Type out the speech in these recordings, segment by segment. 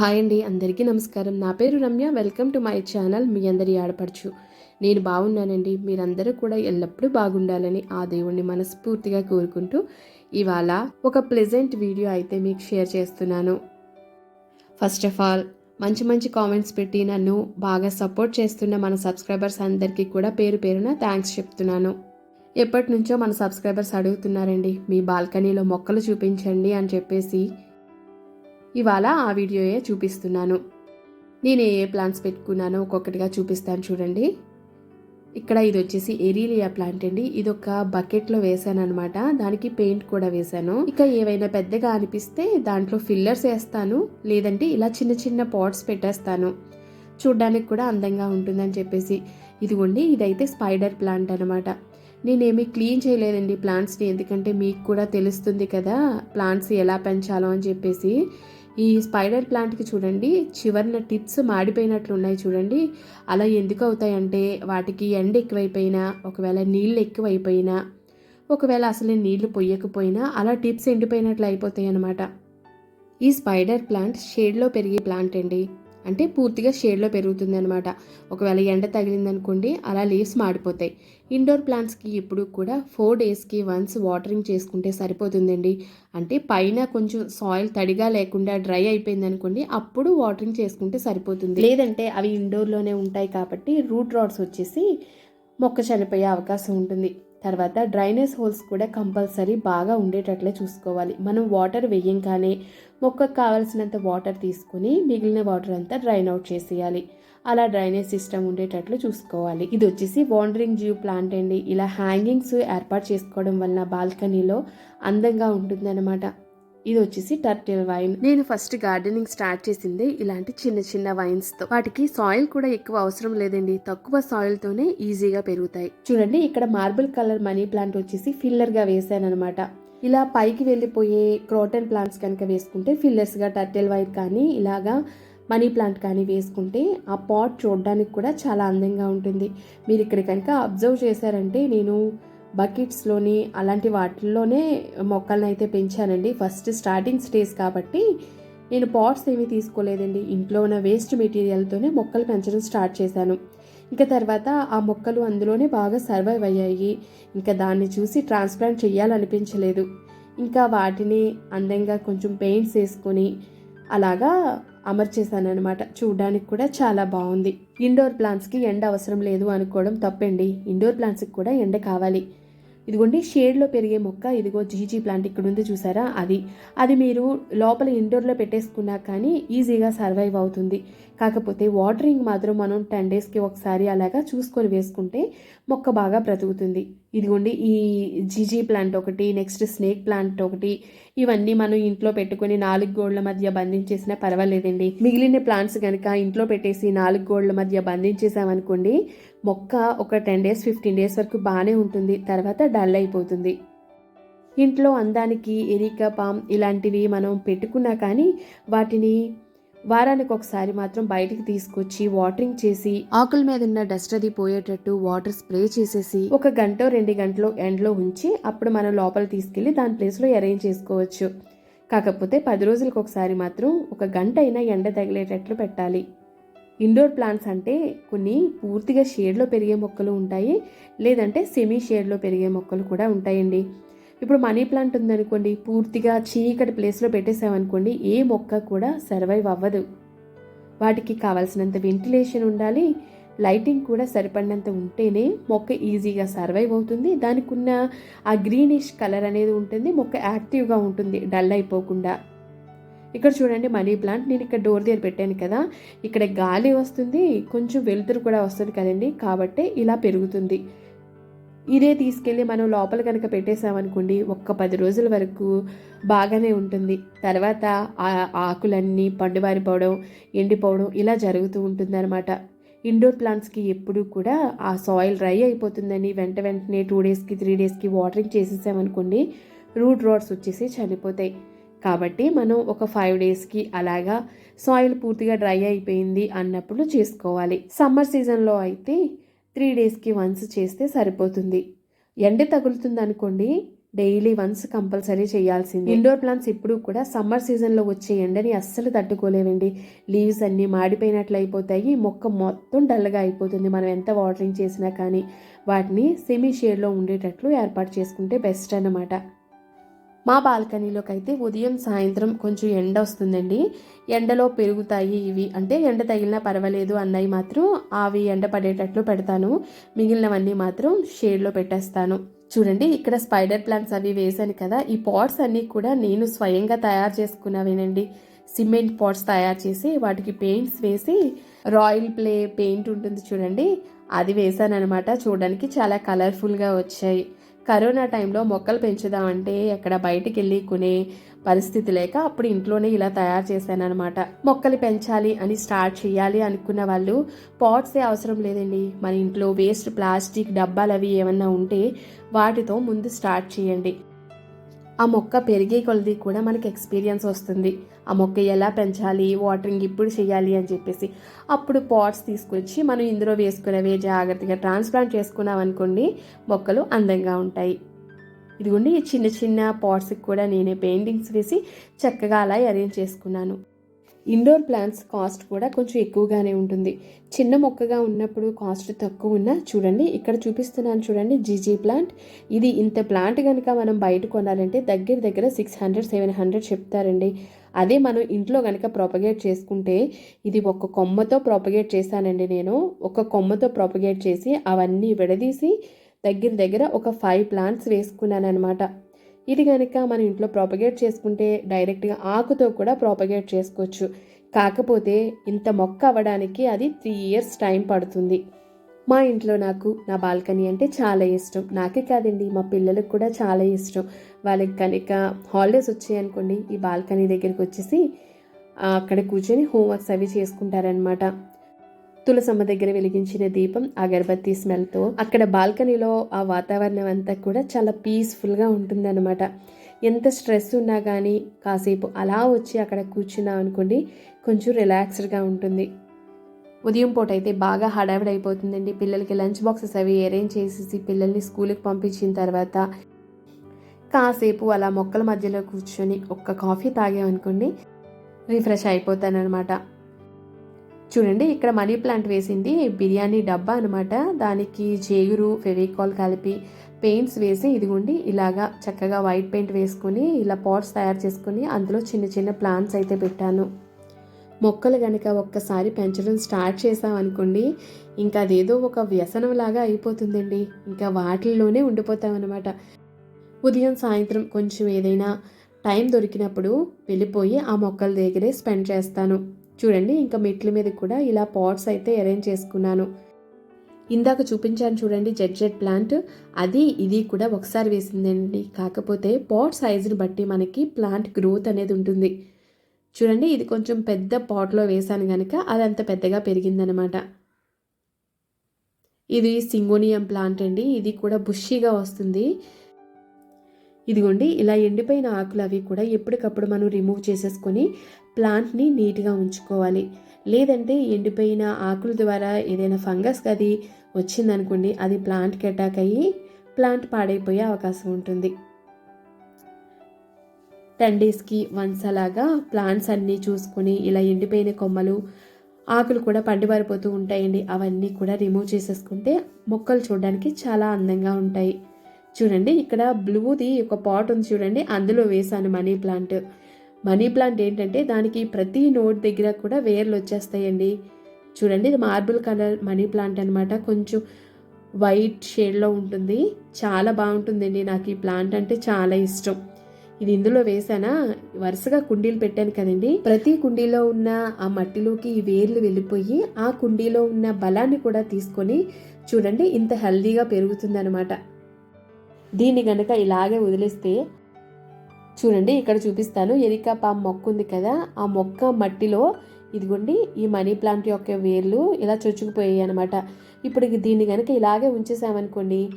Hi అండి అందరికీ నమస్కారం. నా పేరు Ramya. Welcome to my channel. మీ అందరి ఆడపడుచు. నేను బాగున్నానండి. మీరందరూ కూడా ఎల్లప్పుడూ బాగుండాలని ఆ దేవుణ్ణి మనస్ఫూర్తిగా కోరుకుంటూ ఇవాళ ఒక ప్లెజెంట్ వీడియో అయితే మీకు షేర్ చేస్తున్నాను. ఫస్ట్ ఆఫ్ ఆల్ మంచి మంచి కామెంట్స్ పెట్టి నన్ను బాగా సపోర్ట్ చేస్తున్న మన సబ్స్క్రైబర్స్ అందరికీ కూడా పేరు పేరున థ్యాంక్స్ చెప్తున్నాను. ఎప్పటి నుంచో మన సబ్స్క్రైబర్స్ అడుగుతున్నారండి మీ బాల్కనీలో మొక్కలు చూపించండి అని చెప్పేసి ఇవాళ ఆ వీడియోయే చూపిస్తున్నాను. నేను ఏ ప్లాంట్స్ పెట్టుకున్నానో ఒక్కొక్కటిగా చూపిస్తాను చూడండి. ఇక్కడ ఇది వచ్చేసి ఎరీలియా ప్లాంట్ అండి. ఇది ఒక బకెట్లో వేసాను అనమాట దానికి పెయింట్ కూడా వేసాను. ఇక ఏవైనా పెద్దగా అనిపిస్తే దాంట్లో ఫిల్లర్స్ వేస్తాను. లేదంటే ఇలా చిన్న చిన్న పాట్స్ పెట్టేస్తాను. చూడ్డానికి కూడా అందంగా ఉంటుందని చెప్పేసి. ఇదిగోండి ఇదైతే స్పైడర్ ప్లాంట్ అనమాట నేనేమి క్లీన్ చేయలేదండి ప్లాంట్స్ని. ఎందుకంటే మీకు కూడా తెలుస్తుంది కదా ప్లాంట్స్ ఎలా పెంచాలో అని చెప్పేసి. ఈ స్పైడర్ ప్లాంట్కి చూడండి చివరిన టిప్స్ మాడిపోయినట్లు ఉన్నాయి చూడండి. అలా ఎందుకు అవుతాయంటే వాటికి ఎండ ఎక్కువైపోయినా ఒకవేళ నీళ్ళు ఎక్కువైపోయినా ఒకవేళ అసలు నీళ్ళు పొయ్యకపోయినా అలా టిప్స్ ఎండిపోయినట్లు అయిపోతాయి అన్నమాట ఈ స్పైడర్ ప్లాంట్ షేడ్లో పెరిగే ప్లాంట్ అండి. అంటే పూర్తిగా షేడ్లో పెరుగుతుంది అనమాట ఒకవేళ ఎండ తగిలిందనుకోండి అలా లీవ్స్ మాడిపోతాయి. ఇండోర్ ప్లాంట్స్కి ఎప్పుడు కూడా ఫోర్ డేస్కి వన్స్ వాటరింగ్ చేసుకుంటే సరిపోతుందండి. అంటే పైన కొంచెం సాయిల్ తడిగా లేకుండా డ్రై అయిపోయింది అనుకోండి అప్పుడు వాటరింగ్ చేసుకుంటే సరిపోతుంది. లేదంటే అవి ఇండోర్లోనే ఉంటాయి కాబట్టి రూట్ రాడ్స్ వచ్చేసి మొక్క చనిపోయే అవకాశం ఉంటుంది. తర్వాత డ్రైనేజ్ హోల్స్ కూడా కంపల్సరీ బాగా ఉండేటట్లే చూసుకోవాలి. మనం వాటర్ వేయంగానే మొక్కకు కావాల్సినంత వాటర్ తీసుకుని మిగిలిన వాటర్ అంతా డ్రైన్ అవుట్ చేసేయాలి. అలా డ్రైనేజ్ సిస్టమ్ ఉండేటట్లు చూసుకోవాలి. ఇది వచ్చేసి వాండరింగ్ జ్యూ ప్లాంట్ అండి. ఇలా హ్యాంగింగ్స్ ఏర్పాటు చేసుకోవడం వలన బాల్కనీలో అందంగా ఉంటుందన్నమాట. ఇది వచ్చేసి టర్టిల్ వైన్. నేను ఫస్ట్ గార్డెనింగ్ స్టార్ట్ చేసింది ఇలాంటి చిన్న చిన్న వైన్స్తో వాటికి సాయిల్ కూడా ఎక్కువ అవసరం లేదండి. తక్కువ సాయిల్ తోనే ఈజీగా పెరుగుతాయి. చూడండి ఇక్కడ మార్బుల్ కలర్ మనీ ప్లాంట్ వచ్చేసి ఫిల్లర్గా వేసాను అనమాట ఇలా పైకి వెళ్ళిపోయే క్రోటన్ ప్లాంట్స్ కనుక వేసుకుంటే ఫిల్లర్స్గా టర్టిల్ వైన్ కానీ ఇలాగా మనీ ప్లాంట్ కానీ వేసుకుంటే ఆ పాట్ చూడడానికి కూడా చాలా అందంగా ఉంటుంది. మీరు ఇక్కడ కనుక అబ్జర్వ్ చేశారంటే నేను బకెట్స్లోని అలాంటి వాటిల్లోనే మొక్కలను అయితే పెంచానండి. ఫస్ట్ స్టార్టింగ్ స్టేజ్ కాబట్టి నేను పాట్స్ ఏమీ తీసుకోలేదండి. ఇంట్లో ఉన్న వేస్ట్ మెటీరియల్తోనే మొక్కలు పెంచడం స్టార్ట్ చేశాను. ఇంకా తర్వాత ఆ మొక్కలు అందులోనే బాగా సర్వైవ్ అయ్యాయి. ఇంకా దాన్ని చూసి ట్రాన్స్ప్లాంట్ చేయాలనిపించలేదు ఇంకా వాటిని అందంగా కొంచెం పెయింట్స్ వేసుకొని అలాగా అమర్చేశానమాట చూడడానికి కూడా చాలా బాగుంది. ఇండోర్ ప్లాంట్స్కి ఎండ అవసరం లేదు అనుకోవడం తప్పండి. ఇండోర్ ప్లాంట్స్కి కూడా ఎండ కావాలి. ఇదిగోండి షేడ్లో పెరిగే మొక్క ఇదిగో జీజీ ప్లాంట్ ఇక్కడ ఉంది చూసారా? అది. అది మీరు లోపల ఇండోర్లో పెట్టేసుకున్నా కానీ ఈజీగా సర్వైవ్ అవుతుంది. కాకపోతే వాటరింగ్ మాత్రం మనం టెన్ డేస్కి ఒకసారి అలాగా చూసుకొని వేసుకుంటే మొక్క బాగా బ్రతుకుతుంది. ఇదిగోండి ఈ జీజీ ప్లాంట్ ఒకటి నెక్స్ట్ స్నేక్ ప్లాంట్ ఒకటి ఇవన్నీ మనం ఇంట్లో పెట్టుకుని నాలుగు గోళ్ళ మధ్య బంధించేసినా పర్వాలేదండి. మిగిలిన ప్లాంట్స్ కనుక ఇంట్లో పెట్టేసి నాలుగు గోళ్ళ మధ్య బంధించేసామనుకోండి మొక్క ఒక టెన్ డేస్ ఫిఫ్టీన్ డేస్ వరకు బాగానే ఉంటుంది. తర్వాత డల్ అయిపోతుంది. ఇంట్లో అందానికి ఎరిక పామ్ ఇలాంటివి మనం పెట్టుకున్నా కానీ వాటిని వారానికి ఒకసారి మాత్రం బయటికి తీసుకొచ్చి వాటరింగ్ చేసి ఆకుల మీద ఉన్న డస్ట్ అది పోయేటట్టు వాటర్ స్ప్రే చేసేసి ఒక గంట రెండు గంటలు ఎండలో ఉంచి అప్పుడు మనం లోపల తీసుకెళ్ళి దాని ప్లేస్లో అరేంజ్ చేసుకోవచ్చు. కాకపోతే పది రోజులకు ఒకసారి మాత్రం ఒక గంట అయినా ఎండ తగిలేటట్లు పెట్టాలి. ఇండోర్ ప్లాంట్స్ అంటే కొన్ని పూర్తిగా షేడ్లో పెరిగే మొక్కలు ఉంటాయి లేదంటే సెమీ షేడ్లో పెరిగే మొక్కలు కూడా ఉంటాయండి. ఇప్పుడు మనీ ప్లాంట్ ఉందనుకోండి పూర్తిగా చీకటి ప్లేస్లో పెట్టేసామనుకోండి ఏ మొక్క కూడా సర్వైవ్ అవ్వదు. వాటికి కావాల్సినంత వెంటిలేషన్ ఉండాలి లైటింగ్ కూడా సరిపడినంత ఉంటేనే మొక్క ఈజీగా సర్వైవ్ అవుతుంది. దానికి ఉన్న ఆ గ్రీనిష్ కలర్ అనేది ఉంటుంది మొక్క యాక్టివ్గా ఉంటుంది డల్ అయిపోకుండా. ఇక్కడ చూడండి మనీ ప్లాంట్ నేను ఇక్కడ డోర్ దగ్గర పెట్టాను కదా ఇక్కడ గాలి వస్తుంది కొంచెం వెలుతురు కూడా వస్తుంది కదండి కాబట్టి ఇలా పెరుగుతుంది. ఇదే తీసుకెళ్ళి మనం లోపల కనుక పెట్టేసామనుకోండి ఒక్క పది రోజుల వరకు బాగానే ఉంటుంది. తర్వాత ఆ ఆకులన్నీ పండుబారిపోవడం ఎండిపోవడం ఇలా జరుగుతూ ఉంటుందన్నమాట. ఇండోర్ ప్లాంట్స్కి ఎప్పుడూ కూడా ఆ సాయిల్ డ్రై అయిపోతుందని వెంట వెంటనే టూ డేస్కి త్రీ డేస్కి వాటరింగ్ చేసేసామనుకోండి రూట్ రాడ్స్ వచ్చేసి చనిపోతాయి. కాబట్టి మనం ఒక ఫైవ్ డేస్కి అలాగా సాయిల్ పూర్తిగా డ్రై అయిపోయింది అన్నప్పుడు చేసుకోవాలి. సమ్మర్ సీజన్లో అయితే త్రీ డేస్కి వన్స్ చేస్తే సరిపోతుంది. ఎండ తగులుతుంది అనుకోండి డైలీ వన్స్ కంపల్సరీ చేయాల్సింది. ఇండోర్ ప్లాంట్స్ ఇప్పుడు కూడా సమ్మర్ సీజన్లో వచ్చే ఎండని అస్సలు తట్టుకోలేవండి. లీవ్స్ అన్నీ మాడిపోయినట్లు అయిపోతాయి. మొక్క మొత్తం డల్గా అయిపోతుంది. మనం ఎంత వాటరింగ్ చేసినా కానీ వాటిని సెమీ షేడ్లో ఉండేటట్లు ఏర్పాటు చేసుకుంటే బెస్ట్ అన్నమాట. మా బాల్కనీలోకి అయితే ఉదయం సాయంత్రం కొంచెం ఎండ వస్తుందండి. ఎండలో పెరుగుతాయి ఇవి. అంటే ఎండ తగిలినా పర్వాలేదు అన్నవి మాత్రం అవి ఎండ పడేటట్లు పెడతాను. మిగిలినవన్నీ మాత్రం షేడ్లో పెట్టేస్తాను. చూడండి ఇక్కడ స్పైడర్ ప్లాంట్స్ అవి వేశాను కదా. ఈ పాట్స్ అన్నీ కూడా నేను స్వయంగా తయారు చేసుకున్నవేనండి. సిమెంట్ పాట్స్ తయారు చేసి వాటికి పెయింట్స్ వేసి రాయల్ ప్లే పెయింట్ ఉంటుంది చూడండి. అది వేశాను అనమాట చూడడానికి చాలా కలర్ఫుల్గా వచ్చాయి. కరోనా టైంలో మొక్కలు పెంచుదామంటే ఎక్కడ బయటికి వెళ్ళి కొనే పరిస్థితి లేక అప్పుడు ఇంట్లోనే ఇలా తయారు చేశాను అనమాట మొక్కలు పెంచాలి అని స్టార్ట్ చేయాలి అనుకున్న వాళ్ళు పాట్సే అవసరం లేదండి. మన ఇంట్లో వేస్ట్ ప్లాస్టిక్ డబ్బాలు అవి ఏమన్నా ఉంటే వాటితో ముందు స్టార్ట్ చేయండి. ఆ మొక్క పెరిగే కొలది కూడా మనకి ఎక్స్పీరియన్స్ వస్తుంది. ఆ మొక్క ఎలా పెంచాలి? వాటరింగ్ ఇప్పుడు చేయాలి అని చెప్పేసి అప్పుడు పాట్స్ తీసుకొచ్చి మనం ఇందులో వేసుకునేవి జాగ్రత్తగా. ట్రాన్స్ప్లాంట్ చేసుకున్నాం అనుకోండి మొక్కలు అందంగా ఉంటాయి. ఇదిగోండి ఈ చిన్న చిన్న పాట్స్కి కూడా నేనే పెయింటింగ్స్ వేసి చక్కగా అలా అరేంజ్ చేసుకున్నాను. ఇండోర్ ప్లాంట్స్ కాస్ట్ కూడా కొంచెం ఎక్కువగానే ఉంటుంది. చిన్న మొక్కగా ఉన్నప్పుడు కాస్ట్ తక్కువ ఉన్నా చూడండి ఇక్కడ చూపిస్తున్నాను చూడండి జీజీ ప్లాంట్. ఇది ఇంత ప్లాంట్ కనుక మనం బయట కొనాలంటే దగ్గర దగ్గర సిక్స్ హండ్రెడ్ సెవెన్ హండ్రెడ్ చెప్తారండి. అదే మనం ఇంట్లో కనుక ప్రాపగేట్ చేసుకుంటే ఇది ఒక కొమ్మతో ప్రాపగేట్ చేశానండి నేను. ఒక కొమ్మతో ప్రాపగేట్ చేసి అవన్నీ విడదీసి దగ్గర దగ్గర ఒక ఫైవ్ ప్లాంట్స్ వేసుకున్నాను అనమాట ఇది కనుక మన ఇంట్లో ప్రాపగేట్ చేసుకుంటే డైరెక్ట్గా ఆకుతో కూడా ప్రాపగేట్ చేసుకోవచ్చు. కాకపోతే ఇంత మొక్క అవ్వడానికి అది త్రీ ఇయర్స్ టైం పడుతుంది. మా ఇంట్లో నాకు నా బాల్కనీ అంటే చాలా ఇష్టం. నాకే కాదండి మా పిల్లలకు కూడా చాలా ఇష్టం. వాళ్ళకి కనుక హాలిడేస్ వచ్చాయనుకోండి ఈ బాల్కనీ దగ్గరికి వచ్చేసి అక్కడ కూర్చొని హోంవర్క్స్ అవి చేసుకుంటారనమాట తులసమ్మ దగ్గర వెలిగించిన దీపం అగరబత్తి స్మెల్తో అక్కడ బాల్కనీలో ఆ వాతావరణం అంతా కూడా చాలా పీస్ఫుల్గా ఉంటుందన్నమాట. ఎంత స్ట్రెస్ ఉన్నా కానీ కాసేపు అలా వచ్చి అక్కడ కూర్చున్నా అనుకోండి కొంచెం రిలాక్స్డ్గా ఉంటుంది. ఉదయం పూట అయితే బాగా హడావిడి అయిపోతుందండి పిల్లలకి లంచ్ బాక్సెస్ అవి అరేంజ్ చేసేసి పిల్లల్ని స్కూల్కి పంపించిన తర్వాత కాసేపు అలా మొక్కల మధ్యలో కూర్చొని ఒక్క కాఫీ తాగామనుకోండి రిఫ్రెష్ అయిపోతానమాట చూడండి ఇక్కడ మనీ ప్లాంట్ వేసింది బిర్యానీ డబ్బా అనమాట దానికి జేగురు ఫెవికాల్ కలిపి పెయింట్స్ వేసి ఇదిగోండి ఇలాగా చక్కగా వైట్ పెయింట్ వేసుకొని ఇలా పాట్స్ తయారు చేసుకుని అందులో చిన్న చిన్న ప్లాంట్స్ అయితే పెట్టాను. మొక్కలు కనుక ఒక్కసారి పెంచడం స్టార్ట్ చేసామనుకోండి ఇంకా అదేదో ఒక వ్యసనంలాగా అయిపోతుందండి. ఇంకా వాటిల్లోనే ఉండిపోతామన్నమాట ఉదయం సాయంత్రం కొంచెం ఏదైనా టైం దొరికినప్పుడు వెళ్ళిపోయి ఆ మొక్కల దగ్గరే స్పెండ్ చేస్తాను. చూడండి ఇంకా మెట్ల మీద కూడా ఇలా పాట్స్ అయితే అరేంజ్ చేసుకున్నాను. ఇందాక చూపించాను చూడండి జెడ్ జెడ్ ప్లాంట్. అది ఇది కూడా ఒకసారి వేసిందండి. కాకపోతే పాట్ సైజుని బట్టి మనకి ప్లాంట్ గ్రోత్ అనేది ఉంటుంది. చూడండి ఇది కొంచెం పెద్ద పాట్లో వేసాను కనుక అది అంత పెద్దగా పెరిగిందనమాట. ఇది సింగోనియం ప్లాంట్ అండి. ఇది కూడా బుషీగా వస్తుంది. ఇదిగోండి ఇలా ఎండిపోయిన ఆకులు అవి కూడా ఎప్పటికప్పుడు మనం రిమూవ్ చేసేసుకొని ప్లాంట్ని నీట్గా ఉంచుకోవాలి. లేదంటే ఎండిపోయిన ఆకుల ద్వారా ఏదైనా ఫంగస్ అది వచ్చిందనుకోండి అది ప్లాంట్కి అటాక్ అయ్యి ప్లాంట్ పాడైపోయే అవకాశం ఉంటుంది. టెన్ డేస్కి వన్స్ అలాగా ప్లాంట్స్ అన్నీ చూసుకొని ఇలా ఎండిపోయిన కొమ్మలు ఆకులు కూడా పండిపారిపోతూ ఉంటాయండి. అవన్నీ కూడా రిమూవ్ చేసేసుకుంటే మొక్కలు చూడడానికి చాలా అందంగా ఉంటాయి. చూడండి ఇక్కడ బ్లూది ఒక పాట్ ఉంది చూడండి అందులో వేసాను మనీ ప్లాంట్ మనీ ప్లాంట్ ఏంటంటే దానికి ప్రతి నోట్ దగ్గర కూడా వేర్లు వచ్చేస్తాయండి. చూడండి ఇది మార్బుల్ కలర్ మనీ ప్లాంట్ అనమాట కొంచెం వైట్ షేడ్లో ఉంటుంది. చాలా బాగుంటుందండి నాకు ఈ ప్లాంట్ అంటే చాలా ఇష్టం. ఇది ఇందులో వేసానా వరుసగా కుండీలు పెట్టాను కదండి. ప్రతి కుండీలో ఉన్న ఆ మట్టిలోకి ఈ వేర్లు వెళ్ళిపోయి ఆ కుండీలో ఉన్న బలాన్ని కూడా తీసుకొని చూడండి ఇంత హెల్దీగా పెరుగుతుందనమాట దీన్ని గనక ఇలాగే వదిలేస్తే చూడండి ఇక్కడ చూపిస్తాను. ఎరికా పా మొక్క ఉంది కదా ఆ మొక్క మట్టిలో ఇదిగోండి ఈ మనీ ప్లాంట్ యొక్క వేర్లు ఇలా చొచ్చుకుపోయాయి అనమాట ఇప్పుడు దీన్ని కనుక ఇలాగే ఉంచేసామనుకోండి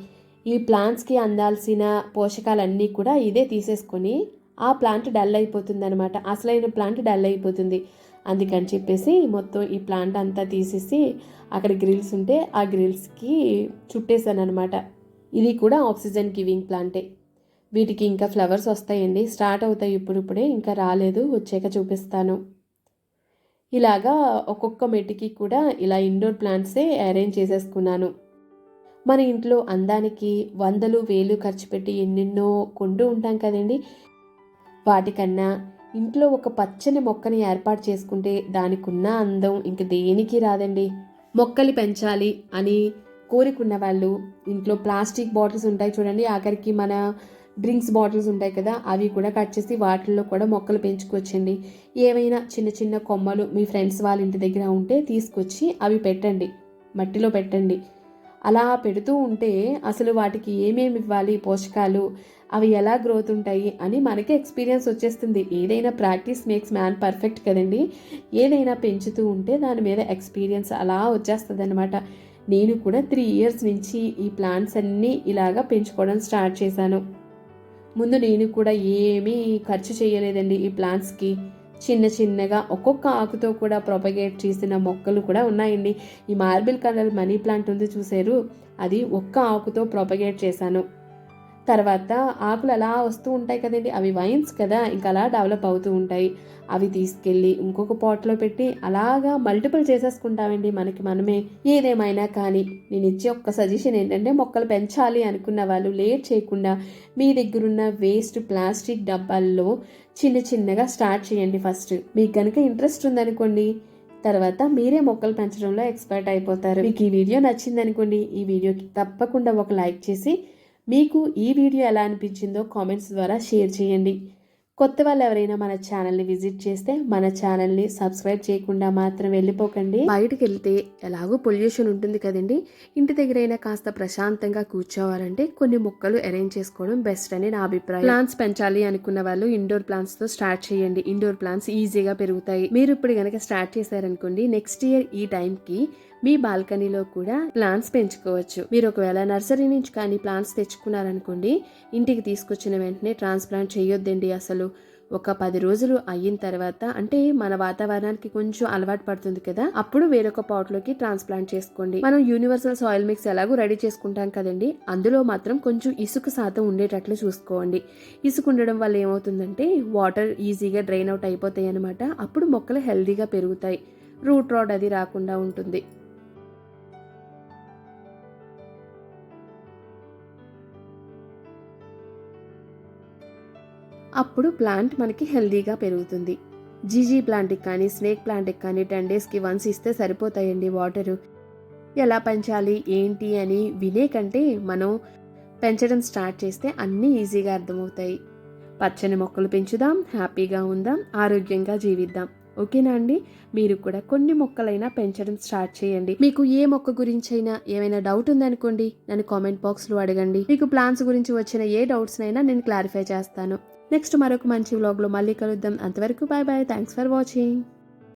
ఈ ప్లాంట్స్కి అందాల్సిన పోషకాలన్నీ కూడా ఇదే తీసేసుకొని ఆ ప్లాంట్ డల్ అయిపోతుంది అనమాట అసలైన ప్లాంట్ డల్ అయిపోతుంది. అందుకని చెప్పేసి మొత్తం ఈ ప్లాంట్ అంతా తీసేసి అక్కడ గ్రిల్స్ ఉంటే ఆ గ్రిల్స్కి చుట్టేసాను అనమాట ఇది కూడా ఆక్సిజన్ గివింగ్ ప్లాంటే. వీటికి ఇంకా ఫ్లవర్స్ వస్తాయండి. స్టార్ట్ అవుతాయి ఇప్పుడిప్పుడే ఇంకా రాలేదు. వచ్చాక చూపిస్తాను. ఇలాగా ఒక్కొక్క మెట్టుకి కూడా ఇలా ఇండోర్ ప్లాంట్సే అరేంజ్ చేసేసుకున్నాను. మన ఇంట్లో అందానికి వందలు వేలు ఖర్చు పెట్టి ఎన్నెన్నో కొంటూ ఉంటాం కదండి. వాటికన్నా ఇంట్లో ఒక పచ్చని మొక్కని ఏర్పాటు చేసుకుంటే దానికున్న అందం ఇంక దేనికి రాదండి. మొక్కలు పెంచాలి అని కోరుకున్న వాళ్ళు ఇంట్లో ప్లాస్టిక్ బాటిల్స్ ఉంటాయి చూడండి ఆఖరికి మన డ్రింక్స్ బాటిల్స్ ఉంటాయి కదా అవి కూడా కట్ చేసి వాటిల్లో కూడా మొక్కలు పెంచుకోవచ్చండి. ఏవైనా చిన్న చిన్న కొమ్మలు మీ ఫ్రెండ్స్ వాళ్ళ ఇంటి దగ్గర ఉంటే తీసుకొచ్చి అవి పెట్టండి మట్టిలో పెట్టండి. అలా పెడుతూ ఉంటే అసలు వాటికి ఏమేమి ఇవ్వాలి పోషకాలు అవి ఎలా గ్రోత్ ఉంటాయి అని మనకే ఎక్స్పీరియన్స్ వచ్చేస్తుంది. ఏదైనా ప్రాక్టీస్ మేక్స్ మ్యాన్ పర్ఫెక్ట్ కదండి. ఏదైనా పెంచుతూ ఉంటే దాని మీద ఎక్స్పీరియన్స్ అలా వచ్చేస్తుంది అనమాట నేను కూడా త్రీ ఇయర్స్ నుంచి ఈ ప్లాంట్స్ అన్నీ ఇలాగా పెంచుకోవడం స్టార్ట్ చేశాను. ముందు నేను కూడా ఏమీ ఖర్చు చేయలేదండి ఈ ప్లాంట్స్కి చిన్న చిన్నగా ఒక్కొక్క ఆకుతో కూడా ప్రొపగేట్ చేసిన మొక్కలు కూడా ఉన్నాయండి. ఈ మార్బుల్ కలర్ మనీ ప్లాంట్ ఉంది చూసారు అది ఒక్క ఆకుతో ప్రొపగేట్ చేశాను. తర్వాత ఆకులు అలా వస్తూ ఉంటాయి కదండి. అవి వైన్స్ కదా ఇంకా అలా డెవలప్ అవుతూ ఉంటాయి. అవి తీసుకెళ్ళి ఇంకొక పాట్లో పెట్టి అలాగా మల్టిపుల్ చేసేసుకుంటామండి మనకి మనమే. ఏదేమైనా కానీ నేను ఇచ్చే ఒక్క సజెషన్ ఏంటంటే మొక్కలు పెంచాలి అనుకున్న వాళ్ళు లేట్ చేయకుండా మీ దగ్గరున్న వేస్ట్ ప్లాస్టిక్ డబ్బాల్లో చిన్న చిన్నగా స్టార్ట్ చేయండి ఫస్ట్ మీకు కనుక ఇంట్రెస్ట్ ఉందనుకోండి తర్వాత మీరే మొక్కలు పెంచడంలో ఎక్స్పర్ట్ అయిపోతారు. మీకు ఈ వీడియో నచ్చిందనుకోండి ఈ వీడియోకి తప్పకుండా ఒక లైక్ చేసి మీకు ఈ వీడియో ఎలా అనిపించిందో కామెంట్స్ ద్వారా షేర్ చేయండి. కొత్త వాళ్ళు ఎవరైనా మన ఛానల్ని విజిట్ చేస్తే మన ఛానల్ని సబ్స్క్రైబ్ చేయకుండా మాత్రం వెళ్ళిపోకండి. బయటకు వెళ్తే ఎలాగో పొల్యూషన్ ఉంటుంది కదండి. ఇంటి దగ్గరైనా కాస్త ప్రశాంతంగా కూర్చోవాలంటే కొన్ని మొక్కలు అరేంజ్ చేసుకోవడం బెస్ట్ అని నా అభిప్రాయం. ప్లాంట్స్ పెంచాలి అనుకున్న వాళ్ళు ఇండోర్ ప్లాంట్స్తో స్టార్ట్ చేయండి. ఇండోర్ ప్లాంట్స్ ఈజీగా పెరుగుతాయి. మీరు ఇప్పుడు కనుక స్టార్ట్ చేశారనుకోండి నెక్స్ట్ ఇయర్ ఈ టైంకి మీ బాల్కనీలో కూడా ప్లాంట్స్ పెంచుకోవచ్చు. మీరు ఒకవేళ నర్సరీ నుంచి కానీ ప్లాంట్స్ తెచ్చుకున్నారనుకోండి ఇంటికి తీసుకొచ్చిన వెంటనే ట్రాన్స్ప్లాంట్ చేయొద్దండి అసలు. ఒక పది రోజులు అయిన తర్వాత అంటే మన వాతావరణానికి కొంచెం అలవాటు పడుతుంది కదా అప్పుడు వేరొక పాట్లోకి ట్రాన్స్ప్లాంట్ చేసుకోండి. మనం యూనివర్సల్ సాయిల్ మిక్స్ ఎలాగో రెడీ చేసుకుంటాం కదండి అందులో మాత్రం కొంచెం ఇసుక శాతం ఉండేటట్లు చూసుకోండి. ఇసుక ఉండడం వల్ల ఏమవుతుందంటే వాటర్ ఈజీగా డ్రైన్ అవుట్ అయిపోతాయి అనమాట అప్పుడు మొక్కలు హెల్దీగా పెరుగుతాయి. రూట్ రాడ్ అది రాకుండా ఉంటుంది. అప్పుడు ప్లాంట్ మనకి హెల్దీగా పెరుగుతుంది. జీజీ ప్లాంట్కి కానీ స్నేక్ ప్లాంట్కి కానీ టెన్ డేస్కి వన్స్ ఇస్తే సరిపోతాయండి వాటరు. ఎలా పెంచాలి ఏంటి అని వినే కంటే మనం పెంచడం స్టార్ట్ చేస్తే అన్నీ ఈజీగా అర్థమవుతాయి. పచ్చని మొక్కలు పెంచుదాం హ్యాపీగా ఉందాం ఆరోగ్యంగా జీవిద్దాం. ఓకేనా అండి? మీరు కూడా కొన్ని మొక్కలైనా పెంచడం స్టార్ట్ చేయండి. మీకు ఏ మొక్క గురించి అయినా ఏమైనా డౌట్ ఉందనుకోండి నన్ను కామెంట్ బాక్స్లో అడగండి. మీకు ప్లాన్స్ గురించి వచ్చిన ఏ డౌట్స్ అయినా నేను క్లారిఫై చేస్తాను. నెక్స్ట్ మరొక మంచి వ్లాగ్లో మళ్ళీ కలుద్దాం. అంతవరకు bye bye thanks for watching